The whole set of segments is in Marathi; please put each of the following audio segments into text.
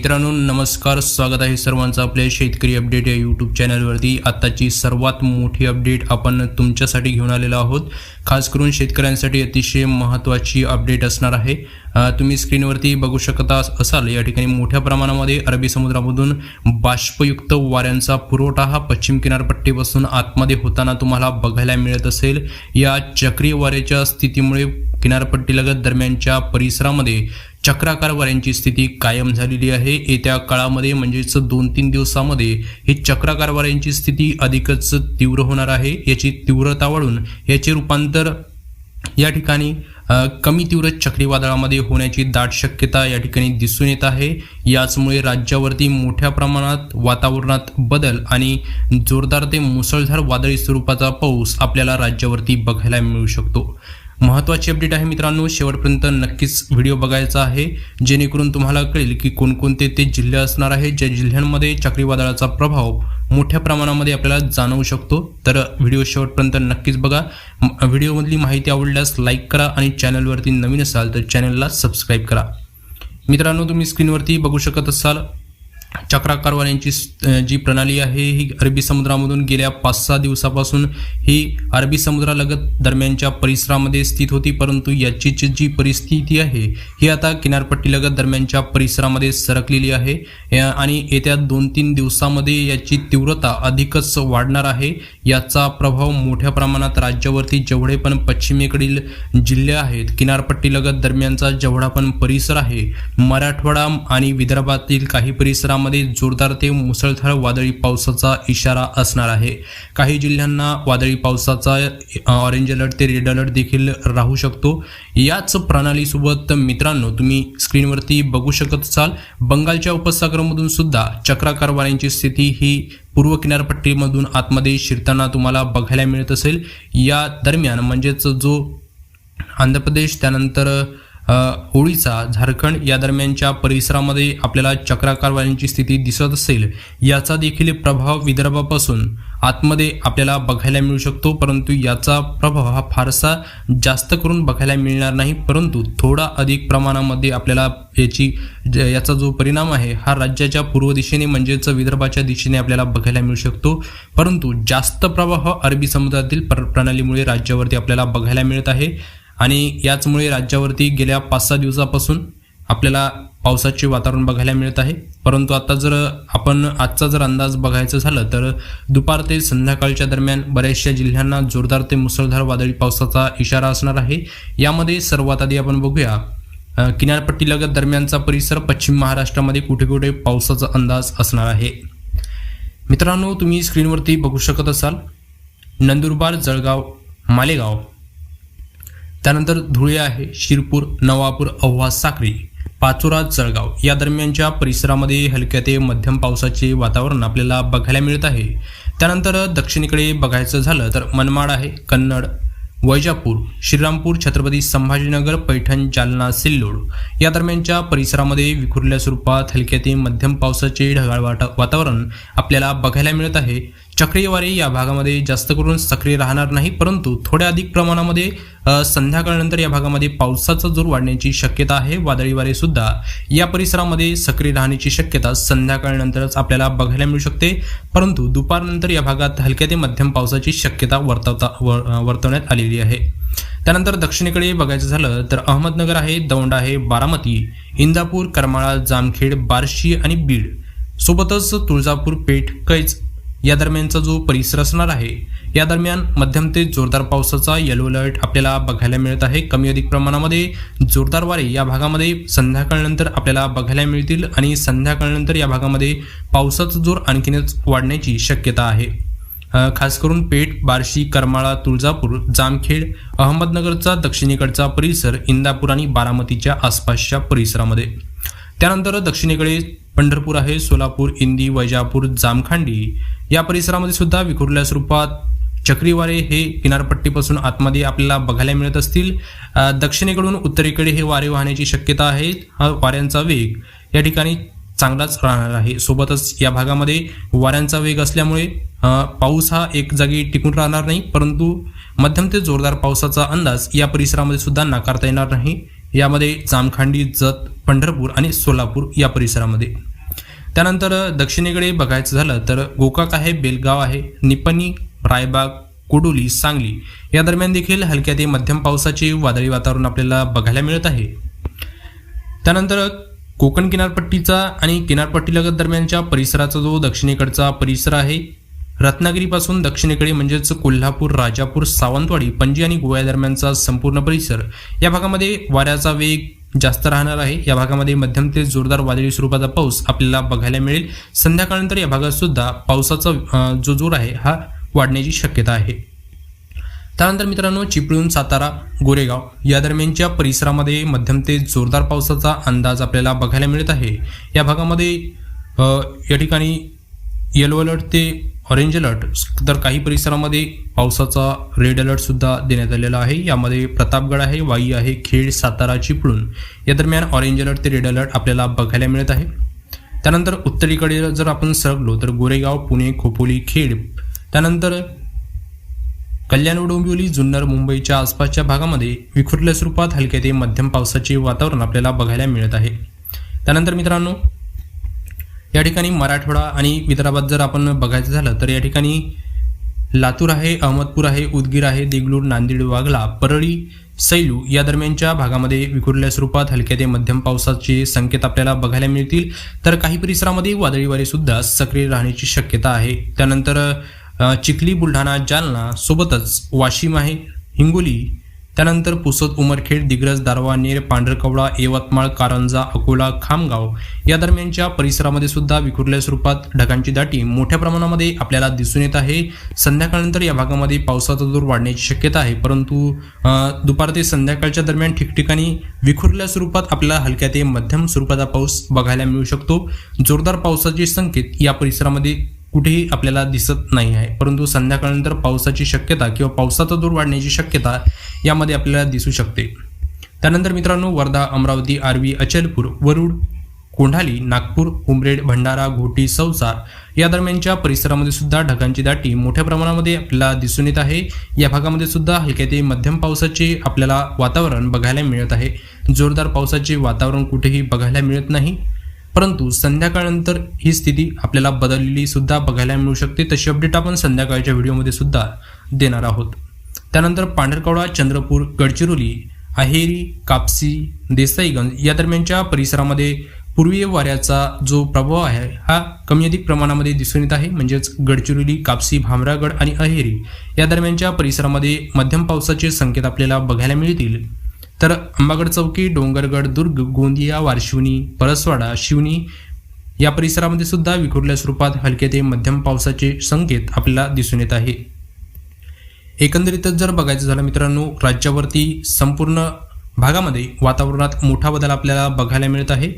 मित्रांनो नमस्कार स्वागत आहे सर्वांचं आपल्या शेतकरी अपडेट या यूट्यूब चॅनलवरती आत्ताची सर्वात मोठी अपडेट आपण तुमच्यासाठी घेऊन आलेलो आहोत. खास करून शेतकऱ्यांसाठी अतिशय महत्त्वाची अपडेट असणार आहे. तुम्ही स्क्रीनवरती बघू शकता असाल या ठिकाणी मोठ्या प्रमाणामध्ये अरबी समुद्रामधून बाष्पयुक्त वाऱ्यांचा पुरवठा हा पश्चिम किनारपट्टीपासून आतमध्ये होताना तुम्हाला बघायला मिळत असेल. या चक्रीय वाऱ्याच्या स्थितीमुळे किनारपट्टीलगत दरम्यानच्या परिसरामध्ये चक्राकार वाऱ्यांची स्थिती कायम झालेली आहे. येत्या काळामध्ये म्हणजेच दोन तीन दिवसामध्ये ही चक्राकार वाऱ्यांची स्थिती अधिकच तीव्र होणार आहे. याची तीव्रता वाढून याचे रूपांतर या ठिकाणी कमी तीव्र चक्रीवादळामध्ये होण्याची दाट शक्यता या ठिकाणी दिसून येत आहे. याचमुळे राज्यावरती मोठ्या प्रमाणात वातावरणात बदल आणि जोरदार ते मुसळधार वादळी स्वरूपाचा पाऊस आपल्याला राज्यावरती बघायला मिळू शकतो. महत्त्वाची अपडेट आहे मित्रांनो शेवटपर्यंत नक्कीच व्हिडिओ बघायचा आहे. जेणेकरून तुम्हाला कळेल की कोणकोणते ते जिल्हे असणार आहे. ज्या जिल्ह्यांमध्ये चक्रीवादळाचा प्रभाव मोठ्या प्रमाणामध्ये आपल्याला जाणवू शकतो. तर व्हिडिओ शेवटपर्यंत नक्कीच बघा. व्हिडिओमधली माहिती आवडल्यास लाईक करा आणि चॅनलवरती नवीन असाल तर चॅनलला सबस्क्राईब करा. मित्रांनो तुम्ही स्क्रीनवरती बघू शकत असाल चक्राकारवाऱ्यांची जी प्रणाली आहे ही अरबी समुद्रामधून गेल्या पाच सहा दिवसापासून ही अरबी समुद्रालगत दरम्यानच्या परिसरामध्ये स्थित होती परंतु याची जी- परिस्थिती आहे ही आता किनारपट्टीलगत दरम्यानच्या परिसरामध्ये सरकलेली आहे. या- आणि येत्या दोन तीन दिवसामध्ये याची तीव्रता अधिकच वाढणार आहे. याचा प्रभाव मोठ्या प्रमाणात राज्यावरती जेवढे पण पश्चिमेकडील जिल्हे आहेत किनारपट्टीलगत दरम्यानचा जेवढा पण परिसर आहे मराठवाडा आणि विदर्भातील काही परिसरामध्ये जोरदार ते मुसळधार वादळी पावसाचा इशारा असणार आहे. काही जिल्ह्यांना वादळी पावसाचा ऑरेंज अलर्ट ते रेड अलर्ट देखील राहू शकतो. याच प्रणालीसोबत मित्रांनो तुम्ही स्क्रीनवरती बघू शकत असाल बंगालच्या उपसागरामधून सुद्धा चक्राकार वाऱ्यांची स्थिती ही पूर्व किनारपट्टीमधून आतमध्ये शिरताना तुम्हाला बघायला मिळत असेल. या दरम्यान म्हणजेच जो आंध्र प्रदेश त्यानंतर ओडिसा झारखंड या दरम्यानच्या परिसरामध्ये आपल्याला चक्राकार वाऱ्यांची स्थिती दिसत असेल याचा देखील प्रभाव विदर्भापासून आतमध्ये आपल्याला बघायला मिळू शकतो. परंतु याचा प्रभाव हा फारसा जास्त करून बघायला मिळणार नाही. परंतु थोडा अधिक प्रमाणामध्ये आपल्याला याची ज- याचा जो परिणाम आहे हा राज्याच्या पूर्व दिशेने म्हणजेच विदर्भाच्या दिशेने आपल्याला बघायला मिळू शकतो. परंतु जास्त प्रभाव अरबी समुद्रातील प्र प्रणालीमुळे राज्यावरती आपल्याला बघायला मिळत आहे. आणि याचमुळे राज्यावरती गेल्या पाच सहा दिवसापासून आपल्याला पावसाचे वातावरण बघायला मिळत आहे. परंतु आता जर आपण आजचा जर अंदाज बघायचं झालं तर दुपार ते संध्याकाळच्या दरम्यान बऱ्याचशा जिल्ह्यांना जोरदार ते मुसळधार वादळी पावसाचा इशारा असणार आहे. यामध्ये सर्वात आधी आपण बघूया किनारपट्टीलगत दरम्यानचा परिसर पश्चिम महाराष्ट्रामध्ये कुठे कुठे पावसाचा अंदाज असणार आहे. मित्रांनो तुम्ही स्क्रीनवरती बघू शकत असाल नंदुरबार जळगाव मालेगाव. त्यानंतर धुळे आहे शिरपूर नवापूर अव्वा साक्री पाचोरा जळगाव. या दरम्यानच्या परिसरामध्ये हलक्या ते मध्यम पावसाचे वातावरण आपल्याला बघायला मिळत आहे. त्यानंतर दक्षिणेकडे बघायचं झालं तर मनमाड आहे कन्नड वैजापूर श्रीरामपूर छत्रपती संभाजीनगर पैठण जालना सिल्लोड. या दरम्यानच्या परिसरामध्ये विखुरल्या स्वरूपात हलक्या ते मध्यम पावसाचे ढगाळ वाटा वातावरण आपल्याला बघायला मिळत आहे. चक्रीय वारे या भागामध्ये जास्त करून सक्रिय राहणार नाही परंतु थोड्या अधिक प्रमाणामध्ये संध्याकाळनंतर या भागामध्ये पावसाचा जोर वाढण्याची शक्यता आहे. वादळी वारे सुद्धा या परिसरामध्ये सक्रिय राहण्याची शक्यता संध्याकाळनंतरच आपल्याला बघायला मिळू शकते. परंतु दुपारनंतर या भागात हलक्या ते मध्यम पावसाची शक्यता वर्तवता वर्तवण्यात आलेली आहे. त्यानंतर दक्षिणेकडे बघायचं झालं तर अहमदनगर आहे दौंड आहे बारामती इंदापूर करमाळा जामखेड बार्शी आणि बीड. सोबतच तुळजापूर पेठ कैच या दरम्यानचा जो परिसर असणार आहे या दरम्यान मध्यम ते जोरदार पावसाचा येलो अलर्ट आपल्याला बघायला मिळत आहे. कमी अधिक प्रमाणामध्ये जोरदार वारे या भागामध्ये संध्याकाळनंतर आपल्याला बघायला मिळतील आणि संध्याकाळनंतर या भागामध्ये पावसाचा जोर आणखीनच वाढण्याची शक्यता आहे. खास करून पेठ बार्शी करमाळा तुळजापूर जामखेड अहमदनगरचा दक्षिणेकडचा परिसर इंदापूर आणि बारामतीच्या आसपासच्या परिसरामध्ये. त्यानंतर दक्षिणेकडे पंढरपूर आहे सोलापूर इंदी वैजापूर जामखांडी या परिसरामध्ये सुद्धा विखुरल्या स्वरूपात चक्रीवारे हे किनारपट्टीपासून आतमध्ये आपल्याला बघायला मिळत असतील. दक्षिणेकडून उत्तरेकडे हे वारे वाहण्याची शक्यता आहे. हा वाऱ्यांचा वेग या ठिकाणी चांगलाच राहणार आहे. सोबतच या भागामध्ये वाऱ्यांचा वेग असल्यामुळे पाऊस हा एक जागी टिकून राहणार नाही परंतु मध्यम ते जोरदार पावसाचा अंदाज या परिसरामध्ये सुद्धा नाकारता येणार नाही. यामध्ये जामखांडी जत पंढरपूर आणि सोलापूर या परिसरामध्ये. त्यानंतर दक्षिणेकडे बघायचं झालं तर गोकाक आहे बेलगाव आहे निपणी रायबाग कोडोली सांगली. या दरम्यान देखील हलक्या ते मध्यम पावसाचे वादळी वातावरण आपल्याला बघायला मिळत आहे. त्यानंतर कोकण किनारपट्टीचा आणि किनारपट्टीलगत दरम्यानच्या परिसराचा जो दक्षिणेकडचा परिसर आहे रत्नागिरीपासून दक्षिणेकडे म्हणजेच कोल्हापूर राजापूर सावंतवाडी पणजी आणि गोव्या दरम्यानचा संपूर्ण परिसर या भागामध्ये वाऱ्याचा वेग जास्त राहणार आहे. या भागामध्ये मध्यम ते जोरदार वादळी स्वरूपाचा पाऊस आपल्याला बघायला मिळेल. संध्याकाळनंतर या भागात सुद्धा पावसाचा जो जोर आहे हा वाढण्याची शक्यता आहे. त्यानंतर मित्रांनो चिपळूण सातारा गोरेगाव या दरम्यानच्या परिसरामध्ये मध्यम ते जोरदार पावसाचा अंदाज आपल्याला बघायला मिळत आहे. या भागामध्ये या ठिकाणी येलो अलर्ट ते ऑरेंज अलर्ट. तर काही परिसरामध्ये पावसाचा रेड अलर्टसुद्धा देण्यात आलेला आहे. यामध्ये प्रतापगड आहे वाई आहे खेड सातारा चिपळूण. या दरम्यान ऑरेंज अलर्ट ते रेड अलर्ट आपल्याला बघायला मिळत आहे. त्यानंतर उत्तरेकडे जर आपण सरकलो तर गोरेगाव पुणे खोपोली खेड. त्यानंतर कल्याण डोंबिवली जुन्नर मुंबईच्या आसपासच्या भागामध्ये विखुरल्या स्वरूपात हलक्या ते मध्यम पावसाचे वातावरण आपल्याला बघायला मिळत आहे. त्यानंतर मित्रांनो या ठिकाणी मराठवाडा आणि विदर्भात जर आपण बघायचं झालं तर या ठिकाणी लातूर आहे अहमदपूर आहे उदगीर आहे देगलूर नांदेड वाघला परळी सैलू या दरम्यानच्या भागामध्ये विखुरल्या स्वरूपात हलक्या ते मध्यम पावसाचे संकेत आपल्याला बघायला मिळतील. तर काही परिसरामध्ये वादळी वारे सुद्धा सक्रिय राहण्याची शक्यता आहे. त्यानंतर चिखली बुलढाणा जालना सोबतच वाशिम आहे हिंगोली त्यानंतर पुसद उमरखेड दिग्रज दारवा नेर पांढरकवडा यवतमाळ कारंजा अकोला खामगाव या दरम्यानच्या परिसरामध्ये सुद्धा विखुरल्या स्वरूपात ढगांची दाटी मोठ्या प्रमाणामध्ये आपल्याला दिसून येत आहे. संध्याकाळनंतर या भागामध्ये पावसाचा जोर वाढण्याची शक्यता आहे परंतु दुपार ते संध्याकाळच्या दरम्यान ठिकठिकाणी विखुरल्या स्वरूपात आपल्याला हलक्या ते मध्यम स्वरूपाचा पाऊस बघायला मिळू शकतो. जोरदार पावसाचे संकेत या परिसरामध्ये कुठेही आपल्याला दिसत नाही आहे. परंतु संध्याकाळनंतर पावसाची शक्यता किंवा पावसाचा दूर वाढण्याची शक्यता यामध्ये आपल्याला दिसू शकते. त्यानंतर मित्रांनो वर्धा अमरावती आर्वी अचलपूर वरुड कोंढाली नागपूर उमरेड भंडारा घोटी संसार या दरम्यानच्या परिसरामध्ये सुद्धा ढगांची दाटी मोठ्या प्रमाणामध्ये आपल्याला दिसून येत आहे. या भागामध्ये सुद्धा हलक्या ते मध्यम पावसाचे आपल्याला वातावरण बघायला मिळत आहे. जोरदार पावसाचे वातावरण कुठेही बघायला मिळत नाही. परंतु संध्याकाळनंतर ही स्थिती आपल्याला बदललेली सुद्धा बघायला मिळू शकते. तशी अपडेट आपण संध्याकाळच्या व्हिडिओमध्ये सुद्धा देणार आहोत. त्यानंतर पांढरकवडा चंद्रपूर गडचिरोली अहेरी कापसी देसाईगंज या दरम्यानच्या परिसरामध्ये पूर्वीय वाऱ्याचा जो प्रभाव आहे हा कमी अधिक प्रमाणामध्ये दिसून येत आहे. म्हणजेच गडचिरोली कापसी भामरागड आणि अहेरी या दरम्यानच्या परिसरामध्ये मध्यम पावसाचे संकेत आपल्याला बघायला मिळतील. तर अंबागड चौकी डोंगरगड दुर्ग गोंदिया वारशिवनी परसवाडा शिवनी या परिसरामध्ये सुद्धा विखुरल्या स्वरूपात हलके ते मध्यम पावसाचे संकेत आपल्याला दिसून येत आहे. एकंदरीतच जर बघायचं झालं मित्रांनो राज्यावरती संपूर्ण भागामध्ये वातावरणात मोठा बदल आपल्याला बघायला मिळत आहे.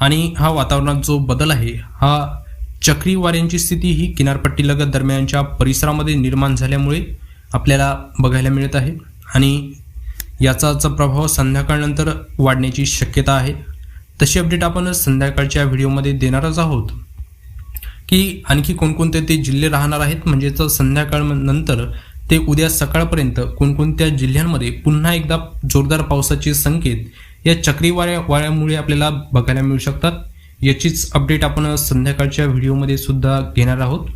आणि हा वातावरणात जो बदल आहे हा चक्रीवाऱ्यांची स्थिती ही किनारपट्टीलगत दरम्यानच्या परिसरामध्ये निर्माण झाल्यामुळे आपल्याला बघायला मिळत आहे. आणि याचाचा प्रभाव संध्याकाळनंतर वाढण्याची शक्यता आहे. तशी अपडेट आपण संध्याकाळच्या व्हिडिओमध्ये देणारच आहोत. की आणखी कोणकोणते ते जिल्हे राहणार आहेत? म्हणजेच संध्याकाळ नंतर ते उद्या सकाळपर्यंत कोणकोणत्या जिल्ह्यांमध्ये पुन्हा एकदा जोरदार पावसाचे संकेत या चक्रीवाऱ्या वाऱ्यामुळे आपल्याला बघायला मिळू शकतात? याचीच अपडेट आपण संध्याकाळच्या व्हिडिओमध्ये सुद्धा घेणार आहोत.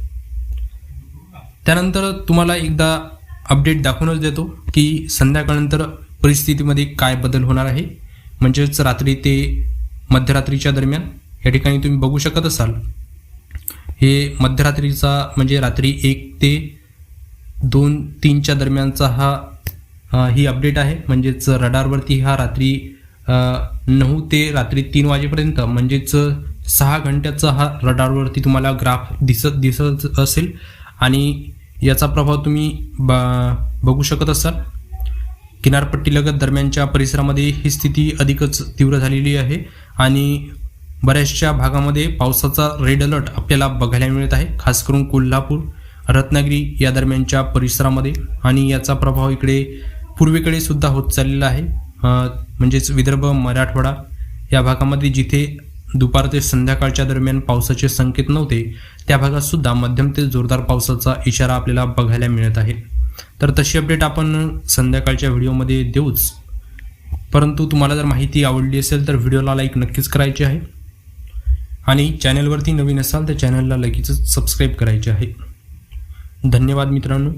त्यानंतर तुम्हाला एकदा अपडेट दाखवूनच देतो की संध्याकाळनंतर परिस्थितीमध्ये काय बदल होणार आहे? म्हणजेच रात्री ते मध्यरात्रीच्या दरम्यान या ठिकाणी तुम्ही बघू शकत असाल. हे मध्यरात्रीचा म्हणजे रात्री एक ते दोन तीनच्या दरम्यानचा हा ही अपडेट आहे. म्हणजेच रडारवरती हा रात्री नऊ ते रात्री तीन वाजेपर्यंत म्हणजेच सहा घंट्याचा हा रडारवरती तुम्हाला ग्राफ दिसत दिसत असेल. आणि याचा प्रभाव तुम्ही ब बघू शकत असाल. किनारपट्टीलगत दरम्यानच्या परिसरामध्ये ही स्थिती अधिकच तीव्र झालेली आहे आणि बऱ्याचशा भागामध्ये पावसाचा रेड अलर्ट आपल्याला बघायला मिळत आहे खास करून कोल्हापूर रत्नागिरी या दरम्यानच्या परिसरामध्ये. आणि याचा प्रभाव इकडे पूर्वेकडे सुद्धा होत चाललेला आहे. म्हणजेच विदर्भ मराठवाडा या भागामध्ये जिथे दुपार ते संध्याकाळच्या दरम्यान पावसाचे संकेत नव्हते त्या भागात सुद्धा मध्यम ते जोरदार पावसाचा इशारा आपल्याला बघायला मिळत आहे. तर तशी अपडेट आपण संध्याकाळच्या व्हिडिओमध्ये देऊच. परंतु तुम्हाला जर माहिती आवडली असेल तर व्हिडिओला लाईक नक्कीच करायची आहे. आणि चॅनलवरती नवीन असाल तर चॅनलला लगेचच सबस्क्राईब करायचे आहे. धन्यवाद मित्रांनो.